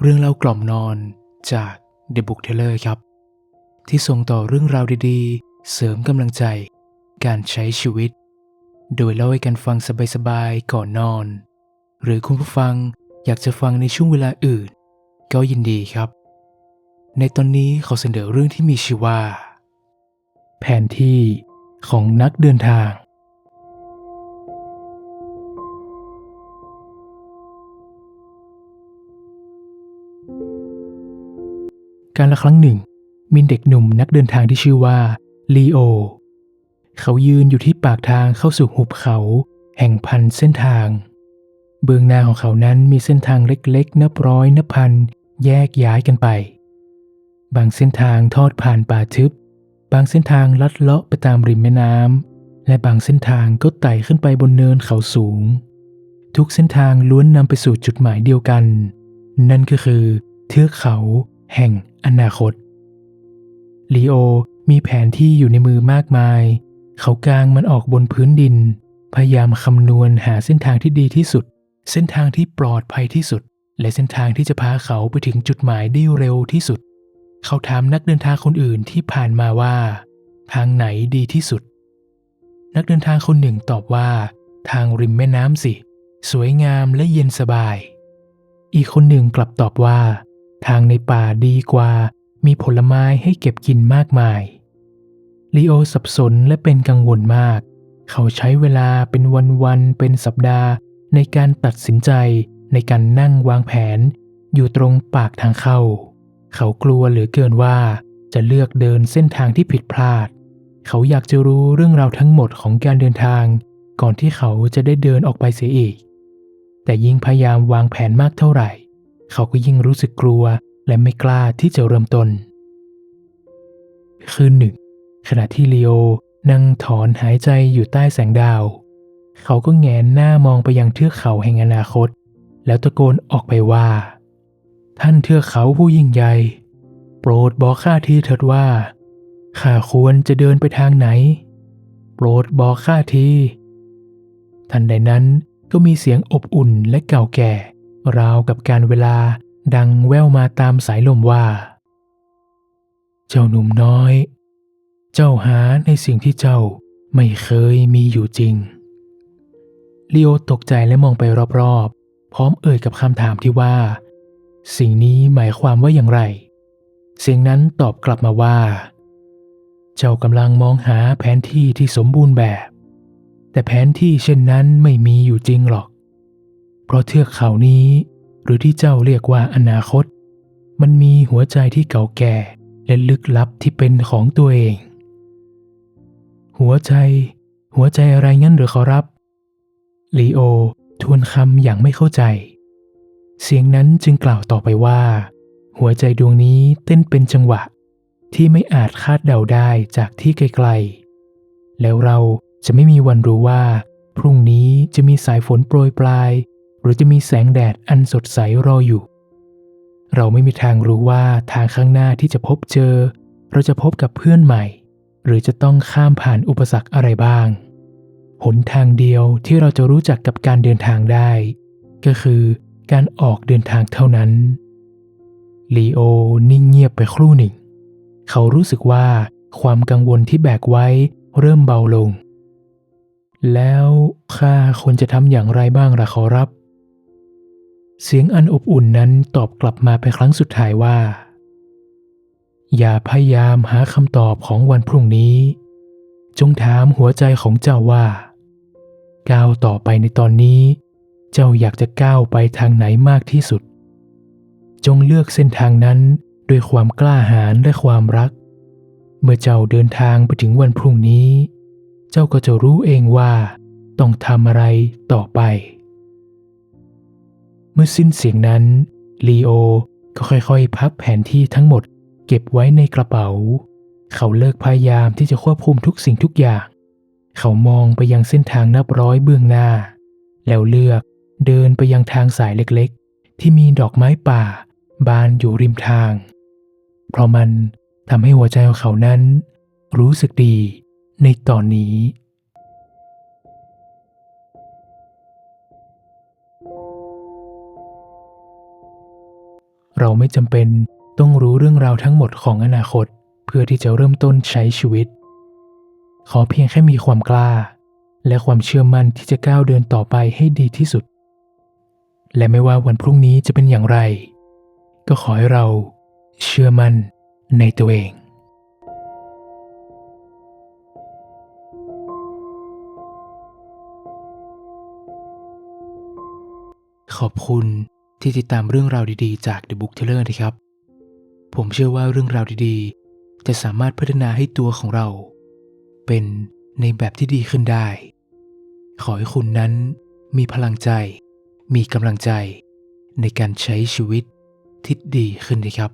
เรื่องเล่ากล่อมนอนจาก The Book Teller ครับ ที่ส่งต่อเรื่องราวดีๆ เสริมกำลังใจ การใช้ชีวิต โดยเล่าให้กันฟังสบายๆ ก่อนนอน หรือคุณผู้ฟังอยากจะฟังในช่วงเวลาอื่น ก็ยินดีครับ ในตอนนี้ขอเสนอเรื่องที่มีชื่อว่า แผนที่ของนักเดินทาง การละครั้งหนึ่ง มีเด็กหนุ่มนักเดินทางที่ชื่อว่าลีโอ เขายืนอยู่ที่ปากทางเข้าสู่หุบเขา แห่งพันเส้นทาง เบื้องหน้าของเขานั้นมีเส้นทางเล็กๆ นับร้อยนับพัน แยกย้ายกันไป บางเส้นทางทอดผ่านป่าทึบ บางเส้นทางลัดเลาะไปตามริมแม่น้ำและบางเส้นทางก็ไต่ขึ้นไปบนเนินเขาสูง ทุกเส้นทางล้วนนำไปสู่จุดหมายเดียวกัน นั่นก็คือเทือกเขา แห่งอนาคตลีโอมีแผนที่อยู่ในมือมากมาย เขากางมันออกบนพื้นดิน พยายามคำนวณหาเส้นทางที่ดีที่สุด เส้นทางที่ปลอดภัยที่สุด และเส้นทางที่จะพาเขาไปถึงจุดหมายได้เร็วที่สุด เขาถามนักเดินทางคนอื่นที่ผ่านมาว่า ทางไหนดีที่สุด นักเดินทางคนหนึ่งตอบว่า ทางริมแม่น้ำสิ สวยงามและเย็นสบาย อีกคนหนึ่งกลับตอบว่า ทางในป่าดีกว่า มีผลไม้ให้เก็บกินมากมายลีโอสับสนและเป็นกังวลมาก เขาใช้เวลาเป็นวันๆเป็นสัปดาห์ ในการตัดสินใจในการนั่งวางแผน อยู่ตรงปากทางเข้า เขากลัวเหลือเกินว่า จะเลือกเดินเส้นทางที่ผิดพลาด เขาอยากจะรู้เรื่องราวทั้งหมดของการเดินทาง ก่อนที่เขาจะได้เดินออกไปเสียอีก แต่ยิ่งพยายามวางแผนมากเท่าไหร่ เขาก็ยิ่งรู้สึกกลัวและไม่กล้าที่จะเริ่มต้น คืนหนึ่ง ขณะที่ลีโอนั่งถอนหายใจอยู่ใต้แสงดาว เขาก็แงนหน้ามองไปยังเทือกเขาแห่งอนาคต แล้วตะโกนออกไปว่า ท่านเทือกเขาผู้ยิ่งใหญ่ โปรดบอกข้าทีเถิดว่าข้าควรจะเดินไปทางไหน โปรดบอกข้าที ทันใดนั้นก็มีเสียงอบอุ่นและเก่าแก่ ราวกับการเวลาดังแว่วมาตามสายลมว่า เจ้าหนุ่มน้อย เจ้าหาในสิ่งที่เจ้าไม่เคยมีอยู่จริงลีโอตกใจและมองไปรอบๆ พร้อมเอ่ยกับคำถามที่ว่า สิ่งนี้หมายความว่าอย่างไร เสียงนั้นตอบกลับมาว่า เจ้ากำลังมองหาแผนที่ที่สมบูรณ์แบบ แต่แผนที่เช่นนั้นไม่มีอยู่จริงหรอก เพราะเทือกเขานี้ หรือที่เจ้าเรียกว่าอนาคต มันมีหัวใจที่เก่าแก่และลึกลับที่เป็นของตัวเอง หัวใจ หัวใจอะไรงั้นหรือขอรับลีโอทวนคำอย่างไม่เข้าใจ เสียงนั้นจึงกล่าวต่อไปว่า หัวใจดวงนี้เต้นเป็นจังหวะ ที่ไม่อาจคาดเดาได้จากที่ไกลๆ แล้วเราจะไม่มีวันรู้ว่า พรุ่งนี้จะมีสายฝนโปรยปลาย หรือจะมีแสงแดดอันสดใสรออยู่ เราไม่มีทางรู้ว่าทางข้างหน้าที่จะพบเจอ เราจะพบกับเพื่อนใหม่ หรือจะต้องข้ามผ่านอุปสรรคอะไรบ้าง หนทางเดียวที่เราจะรู้จักกับการเดินทางได้ ก็คือการออกเดินทางเท่านั้นลีโอนิ่งเงียบไปครู่หนึ่ง เขารู้สึกว่าความกังวลที่แบกไว้เริ่มเบาลง แล้วข้าควรจะทำอย่างไรบ้างล่ะขอรับ เสียงอันอบอุ่นนั้นตอบกลับมาเป็นครั้งสุดท้ายว่า อย่าพยายามหาคำตอบของวันพรุ่งนี้ จงถามหัวใจของเจ้าว่า ก้าวต่อไปในตอนนี้ เจ้าอยากจะก้าวไปทางไหนมากที่สุด จงเลือกเส้นทางนั้นด้วยความกล้าหาญและความรัก เมื่อเจ้าเดินทางไปถึงวันพรุ่งนี้ เจ้าก็จะรู้เองว่า ต้องทำอะไรต่อไป เมื่อสิ้นเสียงนั้นลีโอก็ค่อยๆ พับแผนที่ทั้งหมดเก็บไว้ในกระเป๋า เขาเลิกพยายามที่จะควบคุมทุกสิ่งทุกอย่าง เขามองไปยังเส้นทางนับร้อยเบื้องหน้า แล้วเลือกเดินไปยังทางสายเล็กๆ ที่มีดอกไม้ป่า บานอยู่ริมทาง เพราะมันทำให้หัวใจของเขานั้น รู้สึกดีในตอนนี้ เราไม่จำเป็นต้องรู้เรื่องราวทั้งหมดของอนาคต เพื่อที่จะเริ่มต้นใช้ชีวิต ขอเพียงแค่มีความกล้า และความเชื่อมั่นที่จะก้าวเดินต่อไปให้ดีที่สุด และไม่ว่าวันพรุ่งนี้จะเป็นอย่างไร ก็ขอให้เราเชื่อมั่นในตัวเองขอบคุณ ที่ติดตามเรื่องราวดีๆ จาก The Book Teller นะครับ ผมเชื่อว่าเรื่องราวดีๆ จะสามารถพัฒนาให้ตัวของเรา เป็นในแบบที่ดีขึ้นได้ ขอให้คุณนั้นมีพลังใจ มีกำลังใจ ในการใช้ชีวิตที่ดีขึ้นนะครับ